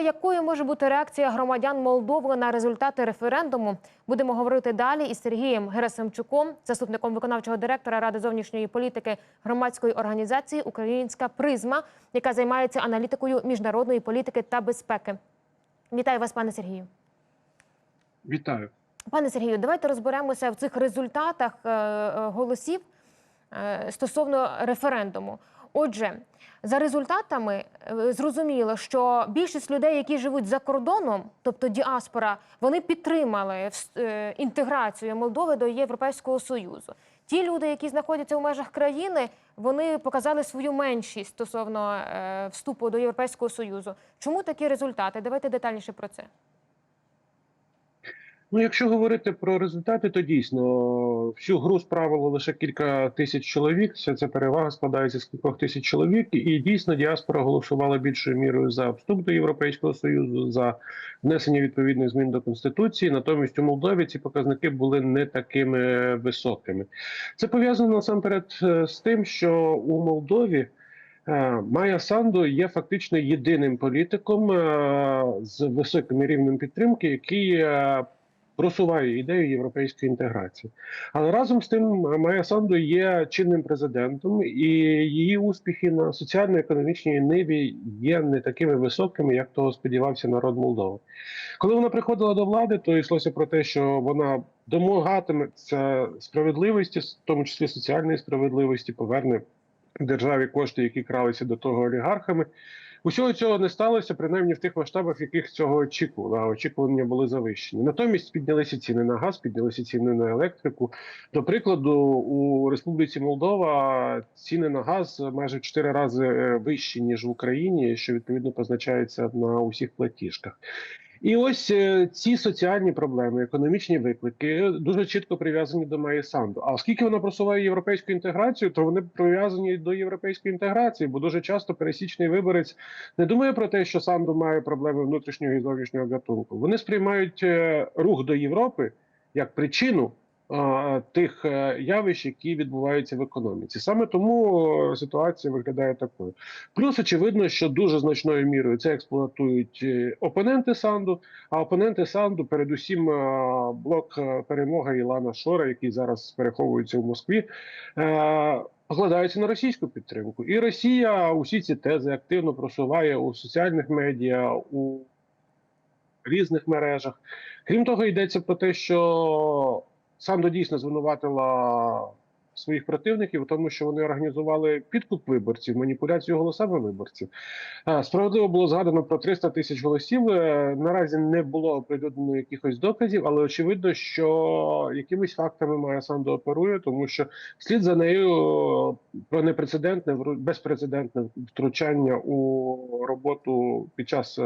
Якою може бути реакція громадян Молдови на результати референдуму? Будемо говорити далі із Сергієм Герасимчуком, заступником виконавчого директора Ради зовнішньої політики громадської організації Українська призма, яка займається аналітикою міжнародної політики та безпеки. Вітаю вас, пане Сергію. Вітаю. Пане Сергію, давайте розберемося в цих результатах е, е, голосів стосовно референдуму. Отже, за результатами е, зрозуміло, що більшість людей, які живуть за кордоном, тобто діаспора, вони підтримали е, інтеграцію Молдови до Європейського союзу. Ті люди, які знаходяться у межах країни, вони показали свою меншість стосовно е, вступу до Європейського союзу. Чому такі результати? Давайте детальніше про це. Ну, якщо говорити про результати, то дійсно всю гру справило лише кілька тисяч чоловік. Вся ця перевага складається з кількох тисяч чоловік, і дійсно діаспора голосувала більшою мірою за вступ до Європейського союзу, за внесення відповідних змін до конституції. Натомість у Молдові ці показники були не такими високими. Це пов'язано насамперед е, з тим, що у Молдові. Е, Майя Санду є фактично єдиним політиком е, з високим рівнем підтримки, який просуває ідею європейської інтеграції. Але разом з тим Майя Санду є чинним президентом, і її успіхи на соціально-економічній ниві є не такими високими, як того сподівався народ Молдови. Коли вона приходила до влади, то йшлося про те, що вона домагатиметься справедливості, в тому числі соціальної справедливості, поверне державі кошти, які кралися до того олігархами. Усього цього не сталося, принаймні в тих масштабах, яких цього очікували. Очікування були завищені. Натомість піднялися ціни на газ, піднялися ціни на електрику. До прикладу, у Республіці Молдова ціни на газ майже в 4 рази е, вищі ніж в Україні, що відповідно позначається на усіх платіжках. І ось е, ці соціальні проблеми, економічні виклики дуже чітко прив'язані до має Санду. А оскільки вона просуває європейську інтеграцію, то вони прив'язані до європейської інтеграції, бо дуже часто пересічний виборець не думає про те, що Санду має проблеми внутрішнього і зовнішнього гатунку. Вони сприймають е, рух до Європи як причину. Тих е, явищ, які відбуваються в економіці, саме тому е, ситуація виглядає такою. Плюс очевидно, що дуже значною мірою це експлуатують е, опоненти Санду. А опоненти Санду, передусім, блок перемога Ілана Шора, який зараз переховується в Москві, покладаються на російську підтримку. І Росія усі ці тези активно просуває у соціальних медіа, у різних мережах. Крім того, йдеться про те, що Санду дійсно звинуватила своїх противників, тому що вони організували підкуп виборців, маніпуляцію голосами виборців. Справедливо було згадано про 300 тисяч голосів. Е, Наразі не було оприлюднено якихось доказів, але очевидно, що якимись фактами Майя Санду оперує, тому що слід за нею е, про непрецедентне безпрецедентне втручання у роботу під час.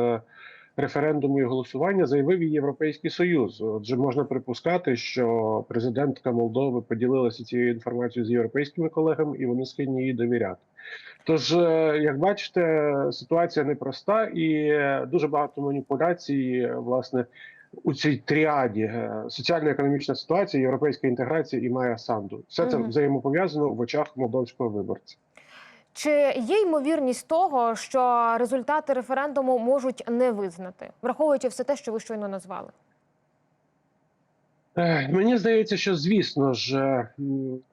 Референдуму і голосування заявив і Європейський Союз. Отже, можна припускати, що президентка Молдови поділилася цією інформацією з європейськими колегами, і вони схильні їй довіряти. Тож, е, як бачите, ситуація непроста і дуже багато маніпуляцій, власне, у цій тріаді е, соціально-економічна ситуація, європейська інтеграція і Майя Санду. Все це взаємопов'язано в очах молдовського виборця. Чи є ймовірність того, що результати референдуму можуть не визнати, враховуючи все те, що ви щойно назвали? Е, Мені здається, що звісно ж, е,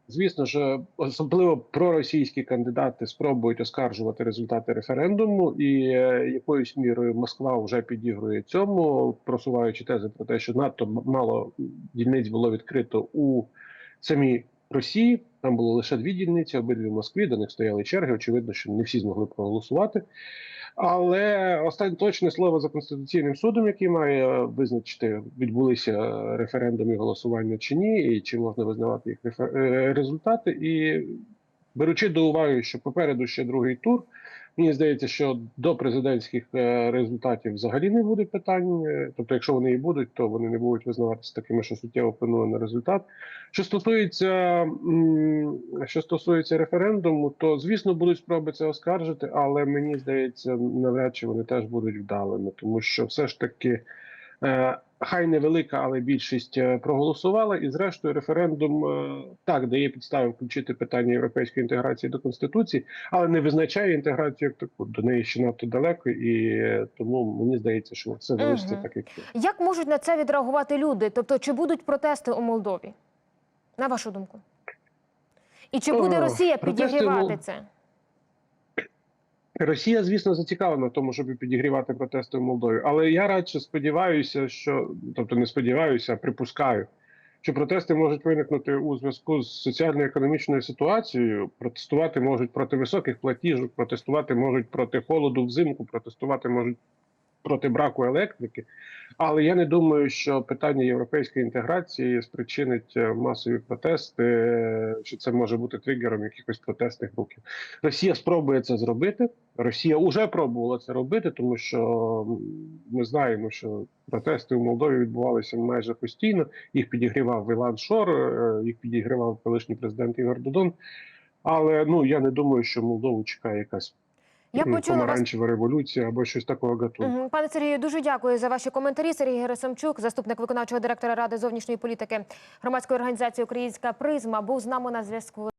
звісно ж, особливо проросійські кандидати спробують оскаржувати результати референдуму, і е, якоюсь мірою Москва вже підігрує цьому, просуваючи тези про те, що надто мало дільниць було відкрито у самій Росії. Там було лише дві дільниці, обидві в Москві, до них стояли черги. Очевидно, що не всі змогли проголосувати. Але останнє точне слово за конституційним судом, який має визначити, відбулися референдуми голосування чи ні, і чи можна визнавати їх е, результати. І беручи до уваги, що попереду ще другий тур, мені здається, що до президентських е, результатів взагалі не буде питань. Е, Тобто, якщо вони і будуть, то вони не будуть визнаватися такими, що суттєво вплинули на результат. Що стосується що стосується референдуму, то звісно будуть спроби це оскаржити, але мені здається, навряд чи вони теж будуть вдалими, тому що все ж таки е, хай невелика, але більшість е, проголосувала. І зрештою, референдум е, так дає підстави включити питання європейської інтеграції до конституції, але не визначає інтеграцію як таку. До неї ще надто далеко, і е, тому мені здається, що все залишиться Мгм. так, як є. Як можуть на це відреагувати люди? Тобто, чи будуть протести у Молдові? На вашу думку? І чи буде Росія протести підігрівати це? Росія, звісно, зацікавлена в тому, щоб підігрівати протести в Молдові. Але я радше сподіваюся, що тобто не сподіваюся, а припускаю, що протести можуть виникнути у зв'язку з соціально-економічною ситуацією. Протестувати можуть проти високих платіжок, протестувати можуть проти холоду взимку, протестувати можуть проти браку електрики. Але я не думаю, що питання європейської інтеграції спричинить е, масові протести, е, що це може бути тригером якихось протестних рухів. Росія спробує це зробити. Росія вже пробувала це робити, тому що ми знаємо, що протести у Молдові відбувалися майже постійно. Їх підігрівав Вилан Шор, е, їх підігрівав колишній президент Ігор Додон. Але ну я не думаю, що Молдову чекає якась Я почула помаранчева вас. революція або щось такого гатунку. Пане Сергію, дуже дякую за ваші коментарі. Сергій Герасимчук, заступник виконавчого директора Ради зовнішньої політики громадської організації Українська призма, був з нами на зв'язку.